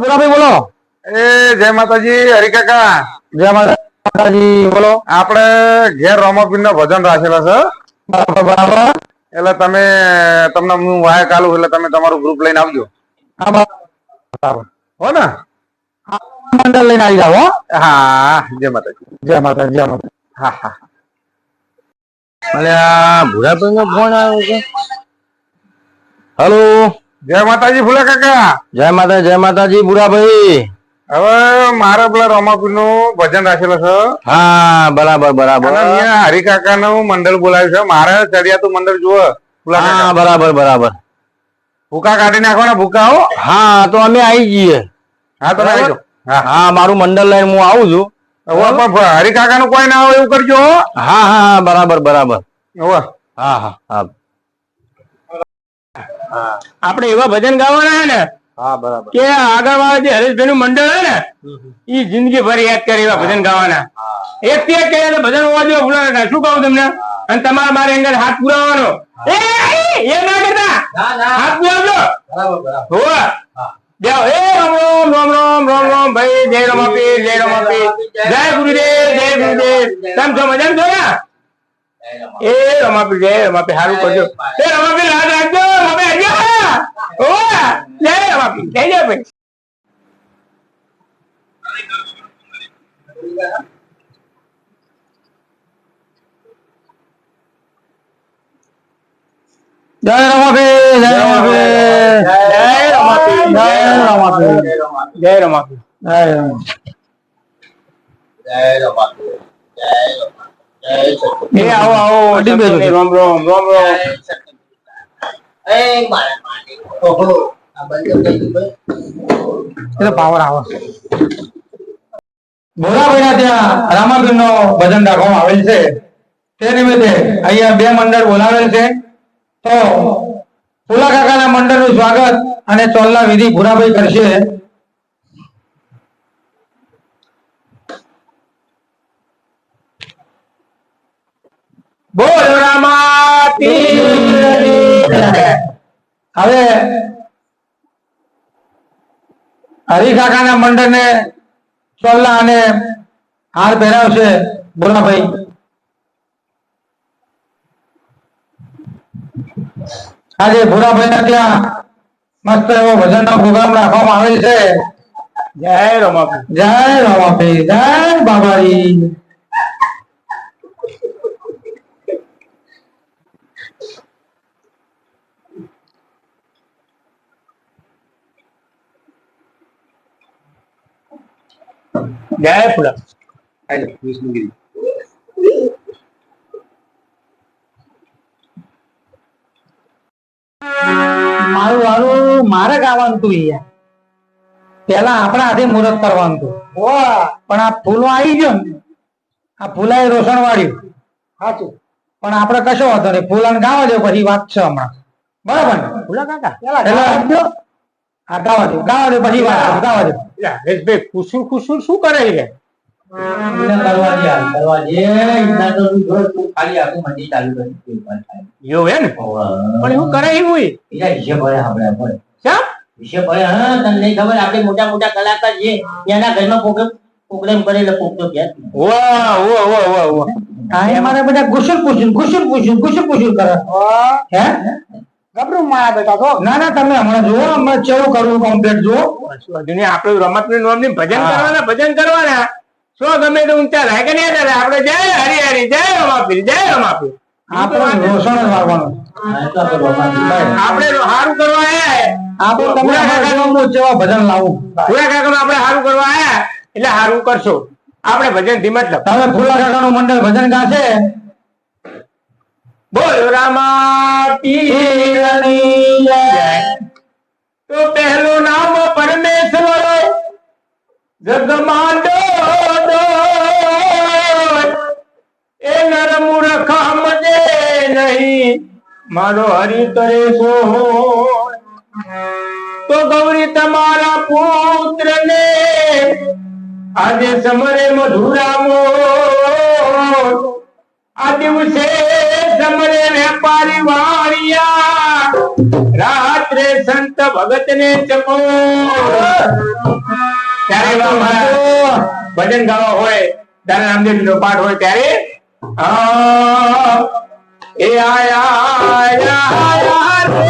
ભૂરાભાઈ બોલો. એ જય માતાજી હરિકાકા જય માતાજી બોલો. આપણે ઘેર રોમાપીર નો ભજન રાખેલા છે. બરાબર બરાબર. એટલે તમે તમને હું વાય કાલું એટલે તમે તમારું ગ્રુપ લઈને આવજો. હા ને? મંડળ લઈને આવી જાવ હા. જય માતાજી. જય માતાજી જય માતા હા હા. અલે આ ભૂરાભાઈ નો ફોન આવ્યો છે. હેલો જય માતાજી ફૂલા કાકા. જય માતા જય માતાજી ભૂરાભાઈ હવે મારે પેલા રોમાપીરનું ભજન રાખેલો છે. હા બરાબર બરાબર. હરિકાકા નું મંડળ બોલાવ્યું છે. મારે ચડિયાતું મંડળ જુઓ હા બરાબર બરાબર. ભૂકા કાઢી નાખવાના ભૂકા હો. હા તો અમે આવી જઈએ. હા તમે આવી જાઓ. હા. મારું મંડળ લઈને હું આવું છું. હરિકાકા નું કોઈ ના હોય એવું કરજો હા. હા હા બરાબર બરાબર. હા હા હા. આપણે એવા ભજન ગાવાના હે ને કે આગળ વાળા જે હરેશભાઈ નું મંડળ હે ને એ જિંદગી ભર યાદ કરે એવા ભજન ગાવાના. એક થી એક કહે ભજન હોવા જો ભૂલા શું કહું તમને? અને તમારે મારે એંગલ હાથ પુરાવાનો એ એ ના કરતા હાથ પુરાવજો. હોવા. જાઓ. એ રામ રામ રામ રામ રામ રામ ભાઈ જય રમાપી જય રમાપી જય ગુરુદેવ જય ગુરુદેવ. તમે છો મજા ને એ રમાપી જય રમાપી સારું કરજો એ રમાપી રાત રાખજો રમાપી આવજો ઓ જય રમાપી જય જય ભાઈ જય રમાભી જય રમાભી જય રમાપી જય રમાભી જય રમાપી જય રમાભી એ આવો આવો અડી બેસો. રામ રામ રામ રામ. એટલે પાવર આવે. ભોલાભાઈ ના ત્યાં રામાબીર નો ભજન રાખવામાં આવેલ છે. તે નિમિત્તે અહીંયા બે મંડળ બોલાવેલ છે. તો ફુલા કાકાના મંડળનું સ્વાગત અને ચોલ્લા વિધિ ભૂરાભાઈ કરશે. બોલ હવે હરિકાકાના મંડળને ચોલ્લા અને હાર પહેરાવશે ભોલાભાઈ આજે ભોલાભાઈ ના ત્યાં મસ્ત એવો ભજન નો પ્રોગ્રામ રાખવામાં આવે છે. જય રમાપી. જય રમાભાઈ જય બાબાજી. જય ફૂલા જાઓ, વિષ્ણુગીરી મારું વારું મારે ગાવાનું તું અહીંયા. પેલા આપણા હાથે મુહૂર્ત કરવાનું તું પણ આ ફૂલો આવી ગયો ને આ ફૂલાએ રોષણ વાળ્યું સાચું પણ આપણે કશો વાંધો નહીં. ફૂલણ ગાવા દો પછી વાત છે હમણાં. બરાબર ને? ફૂલા કાકા? પેલા હા. ગાવા દો. ગાવા દો પછી વાત ગાવા દો. હરેશભાઈ ખુશુર કુસુર શું કરે છે? મોટા મોટા કલાકાર છે એના ઘરમાં પ્રોગ્રામ કરેલો એ મારા બધા ગુસલ પૂછું ગુસલ પૂછું ગુસલ પૂછું કરે. હે. ગબરું મારા બેટા તો. ના ના તમે હમણાં જુઓ હમણાં ચેવું કરવું કમ્પ્લીટ જુઓ. આપણે રમતનું નોમની ભજન કરવાના ભજન કરવાના. શું ગમે તો ઊંચા કે નહીં થાય આપણે જય હરી હરી જય રમાપીર જય રમાપીર આપણે રોષણ જ આપણે સારું કરવા આયા આપણે તમે પૂરા કાકાનું હું જેવા ભજન લાવું. પૂરા કાકાનું આપણે સારું કરવા આયા એટલે સારું કરશો. આપણે ભજન ધીમે મતલબ. તમે ફૂલા કાકાનું મંડળ ભજન ગાશે? બોલ રામા પીરની તો પહેલું નામ પરમેશ્વર જગમાંડો એ નર મૂર્ખ સમજે નહીં. મારો હરી તરે સો તો ગૌરી તમારા પુત્ર ને આજે સમરે મધુરામો આ દિવસે સમરે વેપારી વાણિયા. રાત્રે સંત ભગત ને ચકો. ત્યારે ભજન ગાવા હોય ત્યારે રામદેવ નો પાઠ હોય ત્યારે એ આયા આયા રે.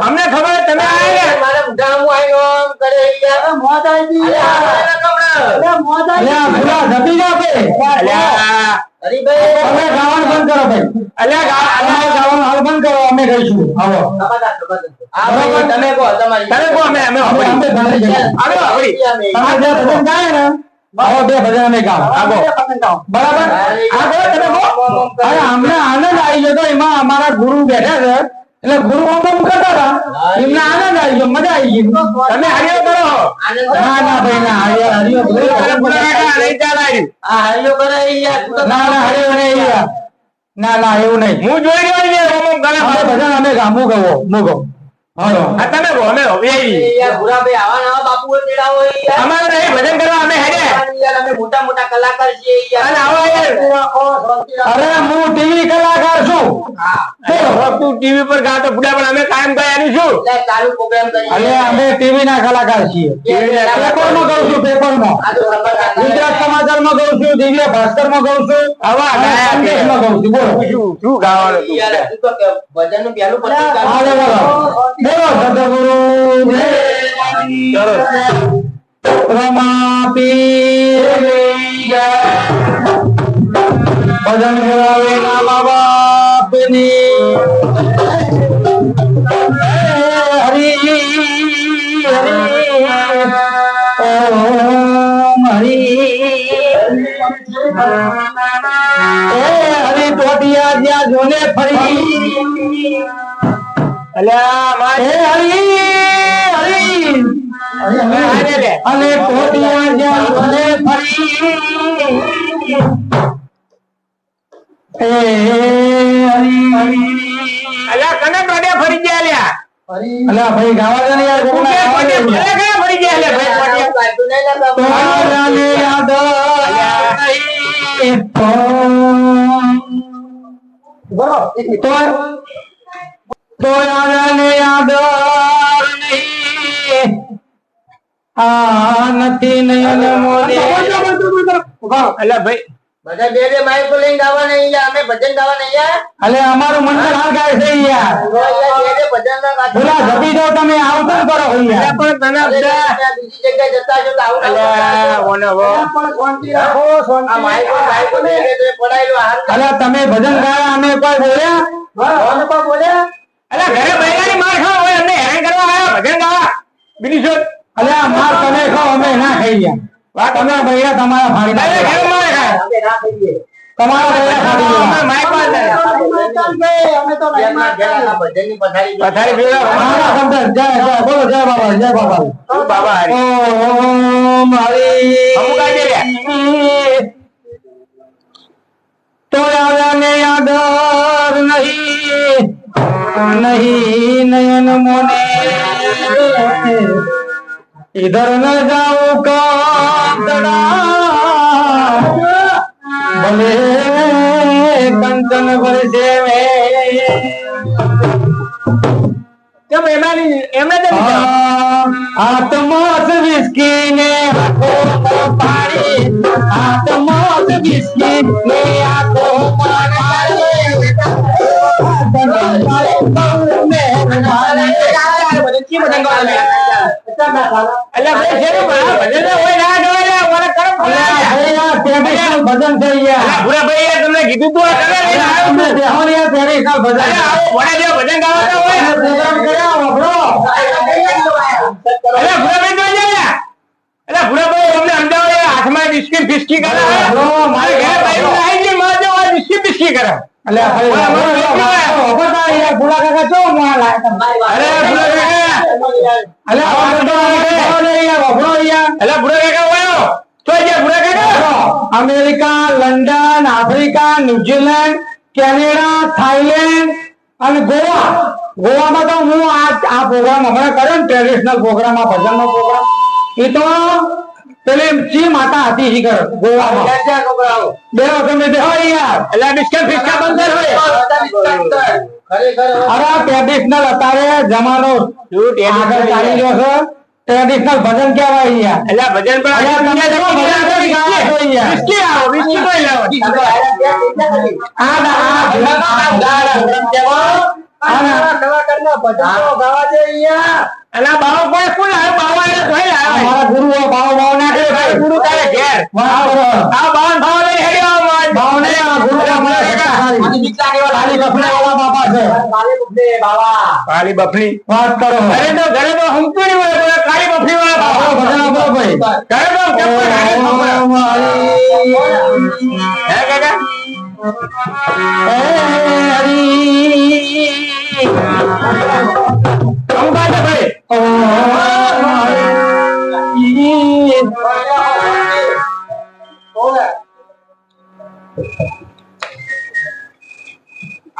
અમને ખબર તમે મોજ આવી બરાબર અમને આનંદ આવી ગયો તો એમાં અમારા ગુરુ બેઠા છે એટલે ગુરુ ઓમ કરતા હતા એમને આનંદ આવી ગયો મજા આવી ગઈ. તમે હરિયો કરો. ના ના ભાઈ ના હરિયો હરિયો નહીં. આ હરિયો કરે ના ના હરિયો નહીં ના ના એવું નહીં. હું જોઈ રહ્યો યાર, ઓમ ઓમ કરે. ભજન અમે ગામું ગવો હું ગવો તમે કહો અમે કહો, એ ઈ. યાર ભૂરાભાઈ આવા નવા બાપુ તેડાવો યાર અમારે નહીં ભજન કરવા અમે હેડે યાર અમે મોટા મોટા કલાકાર છીએ યાર. અને આવો યાર. અરે હું ટીવી કલાકાર છું. હવે તું ટીવી પર ગાતો ભૂલા પણ અમે કાયમ ગયાની શું એટલે પ્રોગ્રામ કરીએ. અરે અમે ટીવી ના કલાકાર. છીએ પેપરમાં કહું છું પેપરમાં આ તો ખબર ગુજરાત સમાચારમાં છું દિવ્ય ભાસ્કરમાં કહું છું. આવા અને ગાયા છે. છું. બોલો. શું ગાવાનું યાર તું તો કે ભજનનું પહેલું પત્રિકા બોલો બોલો. સદગુરુ ચલો. રમા પીર જય. ભજન કરાવે મા બાપની હરી હરી ટોટિયા જ્યાં જોને ફરી અલ્યા હરી હરી. અને ટોટિયા જ્યાં જોને ફરી એ હરી અલ્યા કને ટોટે ફરી ગયા લ્યા અલ્યા ભાઈ ગાવા દે યાર કોકના કે ગાવા ટોટે દે. ભલે કયા ફરી ગયા લ્યા ભાઈ ટોટે? નહીં લાગા તોરાને યાદ નહીં. તો તોરાને યાદ નહીં. આ નથી નયન મોરે. એટલે ભાઈ. બધા બે બે માઇકો લઈને ગાવા નહીં અમે ભજન ગાવા નહીં યાર અમારું મંડળ હાલ ગાય છે યાર તો યાર બે બે ભજન ના ગાતા. બોલા જપી દો તમે આવતું કરો યાર પણ તને બીજી જગ્યાએ જતા છો તો આવું પડાયેલો તમે ભજન ગાયા અમે કોઈ બોલ્યા? કોણ બોલ્યા. એટલે ઘરે બૈરાની માર ખાવા હોય અમને હેરાન કરવા આવ્યા ભજન ગાવા. બીજું શોધ અલે માર તમે ખાઓ અમે ના ખાઈ ગયા વાત તમે ભૈયા તમારા ફાડી અલ્યા નાખ્યા. ઘરે ખાય? અમે ના તમારા ભૈયા ફાડી અમે માય પાસે માં જ ભજનની પથારી પથારી ફેરવો. મારા શબ્દ જય જય બોલો જય બાબા જય બાબા. બાબા ઓમ હરી અમુક આજે રહ્યા. તો આવ્યાને આદર નહીં. નહીં નયન મોને. ઇધર ન જાઉં કાંતડા ભલે કંચન વરસે મેં કેમ એમાંની- એમને કેમ લીધા? આત્મોસ વિસ્કી ને આંખો પાડી આત્મોસ વિસ્કી ને આંખો એટલે ભાઈ શેનું ભલા? ભજન તો હોય અમદાવાદ હાથમાં બિસ્કિટ ફિસ્કી કરે મારે ઘેર આવી ગઈ મારે બિસ્કિટ ફિસ્કી કરે અલે ભૂલા કાકા અરે કાકા. અલે કાકા તો કાકા? America London Africa New Zealand Canada Thailand અને ગોવા. ગોવામાં તો હું આ આ પ્રોગ્રામ હમણાં કર્યો ને ટ્રેડિશનલ પ્રોગ્રામ આ ભજનનો પ્રોગ્રામ એ તો પેલી ચી માતા હતી શીખર ગોવામાં બે વખત મેં યાર અલા, બિસ્કિટ ફિસ્કા બંધ કર અરે ટ્રેડિશનલ અત્યારે જમાનો આગળ ચાલી રહ્યો છે ટ્રેડિશનલ ભજન કહેવાય યાર એટલે ભજન પણ તમે આ ઘેર. કાળી બફલી વાત કરો. અરે તો ઘરે તો હમતું નહીં હોય કાળી બફલી વાળા ભાઈ. ઘરે તો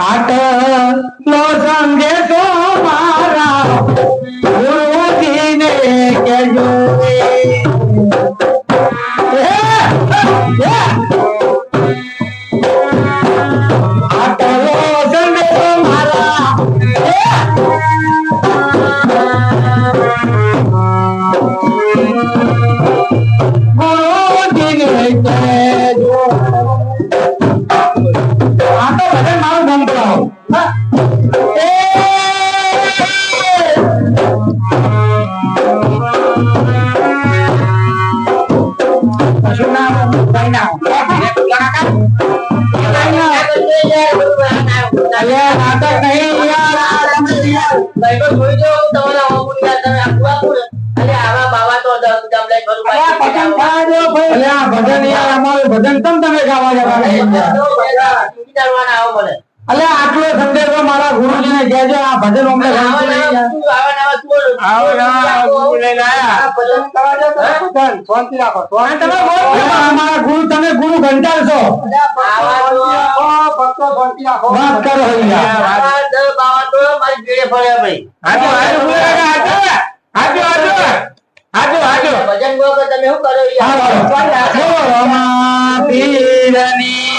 આટલો સંદેશો મારા ગુરુજીને કહેજો ભજન થવા દો ભાઈ અલ્યા ભજન યાર અમારું ભજન તમ તમે ગાવા જવા અલ્યા આટલો સંદેશો મારા ગુરુજીને કહેજો આ ભજન અમને અમારા ગુરુ તમે ગુરુ ઘંટાળ છો વાત કરો ભજન તમે શું કરો પીરની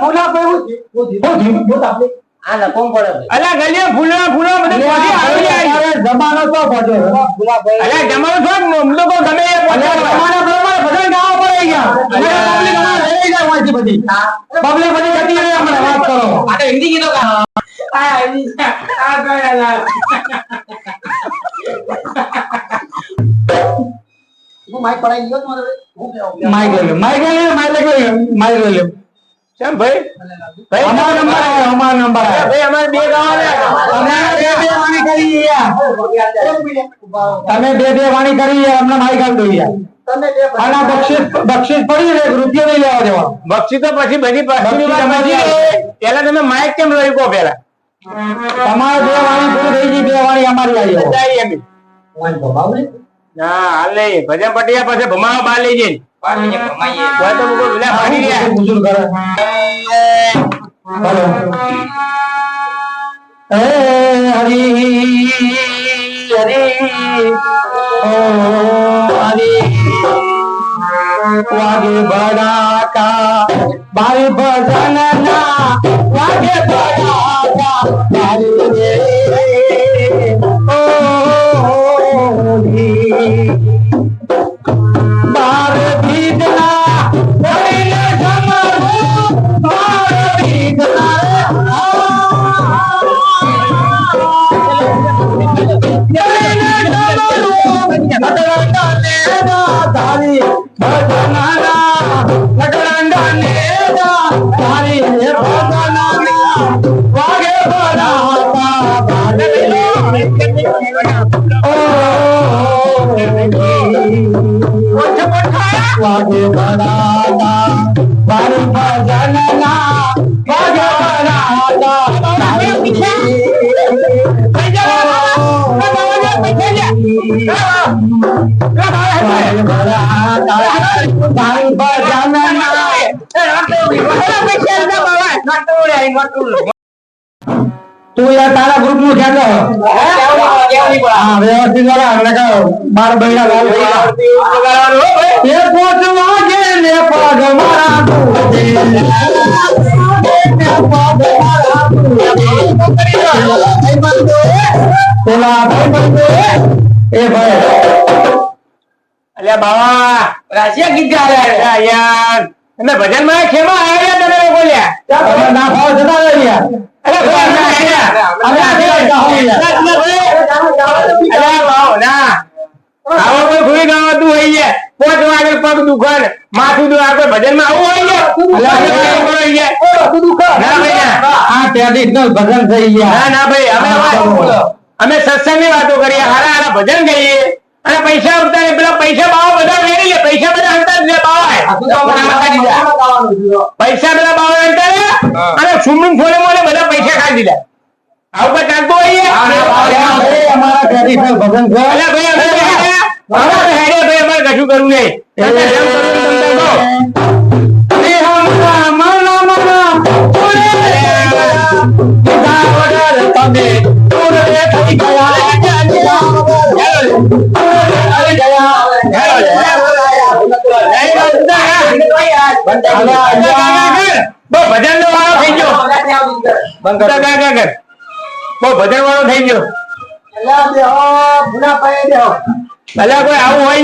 ફૂલા પે હું ધીમો ધીમો આપણે આ લખો પડે વાત કરો. આ હિન્દી ગીતો ગા આ આવી ગયો મારે. હું કેવું? માઈક કેમ ભાઈ? ભાઈ અમારો નંબર? આવ્યો અમારો નંબર આવ્યો ભાઈ અમારે બે ગાવાને અમે બે બે વાણી કરી. તમે બે બે વાણી કરી અમને દો યાર બક્ષીસ બક્ષીસ પડી ને રૂપિયો નહીં લેવા દેવા બક્ષી તો પછી બધી પેલા તમે માઇક કેમ લઈ કહો પેલા તમારે બે વાણી પૂરી થઈ ગઈ બે વાણી અમારી આવી. જાય એમ. ના હાલ નહીં. ભજન પટિયા પછી ભમાવા બહાર લઈ જઈને. કોઈ તો ફાડી રહ્યા બુઝુર્ગ કરે. બોલો. હે હરી હરી ઓ હરી વાગે બડાકા બારી ભજન ના વાગે બડાકા બારી તારી તું યાર તારા ગ્રુપનું હા વ્યવસ્થિત બાર બૈરા એ ભાઈ. અલ્યા બાવા રાશિયા ગીત ગાયા યાર તમે ભજનમાં ખેમા આવ્યા તમે લોકો લ્યા ના ભાવ જતા રહો યાર. અરે ભાઈ ના આવ્યા અમે આજે આવતા હોઈએ યાર. અલ્યા બાવ ના આવો કોઈ ભૂલી ગાવાતું હોય છે પોચ વાગે પગ દુખન માથું દુખ ભજનમાં આવું હોય થઈ ગયા ના ના ભાઈ અમે સત્સંગની વાતો કરીએ હારા હારા ભજન ગાઈએ અને પૈસા ઉતારે પેલા પૈસા બાવા બધા વેરી લે. પૈસા બધા હંતા જ બાવા પૈસા બધા બાવા હંતા અને સ્વિમિંગ ફોલે મોલે બધા પૈસા ખાઈ દીધા. આવું કઈ ચાલતું હોય અમારા ટ્રેડિશનલ છે અલ્યા ભાઈ અમે તો હેડ્યા. અમે તો હેડ્યા ભાઈ અમારે કશું કરવું નહીં. ભજન વાળો થઈ ગયો. બહુ ભજન વાળો થઈ ગયો. અલ્યા કોઈ આવું હોય